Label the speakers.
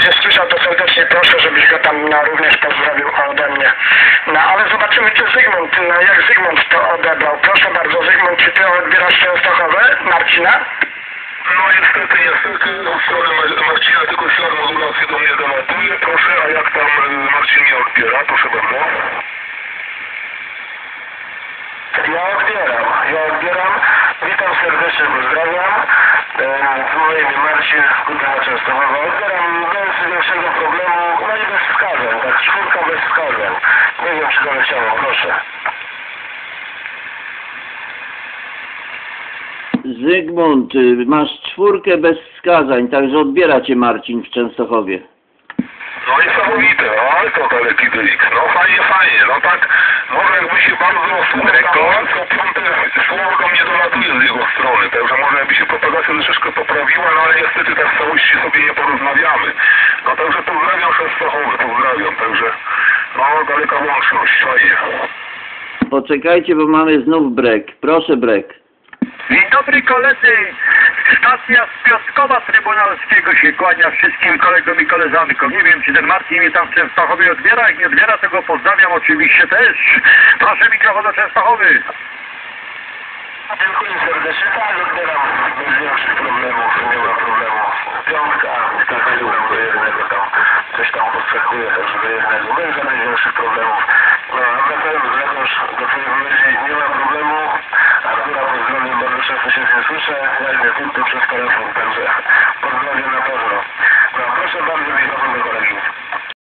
Speaker 1: będzie słyszał, to serdecznie proszę, żebyś go tam no, również pozdrowił ode mnie. No ale zobaczymy, czy Zygmunt, no jak Zygmunt to odebrał. Proszę bardzo, Zygmunt, czy ty odbierasz Częstochowę, Marcina?
Speaker 2: No niestety, niestety, od strony Mar- Marcina tylko ślad modulacji do mnie dolatuje. Proszę, a jak tam y, Marcin nie odbiera? Proszę bardzo.
Speaker 1: Ja odbieram, ja odbieram. Witam serdecznie, pozdrawiam. E, Moje imię Marcin, Kultura Częstochowa. Odbieram bez większego problemu, no i bez wskazań, tak, czwórka bez wskazań. Nie wiem, czy to leciało, proszę.
Speaker 3: Zygmunt, y, masz czwórkę bez wskazań, także odbiera cię Marcin w Częstochowie.
Speaker 2: No niesamowite, no ale to daleki dylik. No fajnie, fajnie, no tak, może jakby się bardzo słuchał, to piąte słowo do mnie dolatuje z jego strony, także może jakby się propagacja troszeczkę poprawiła, no ale niestety tak w całości sobie nie porozmawiamy. No także pozdrawiam Częstochowy, pozdrawiam, także no daleka łączność, fajnie.
Speaker 3: Poczekajcie, bo mamy znów brek. Proszę brek.
Speaker 4: Dzień dobry koledzy. Stacja z Piotrkowa Trybunalskiego się kłania wszystkim kolegom i koleżankom. Nie wiem, czy ten Marcin mnie tam w Częstochowie odbiera. Jak nie odbiera, to go pozdrawiam oczywiście też. Proszę mikrofon do Częstochowy.
Speaker 1: Dziękuję serdecznie. Tak, odbieram bez większych problemów, nie ma necesito para afrontarse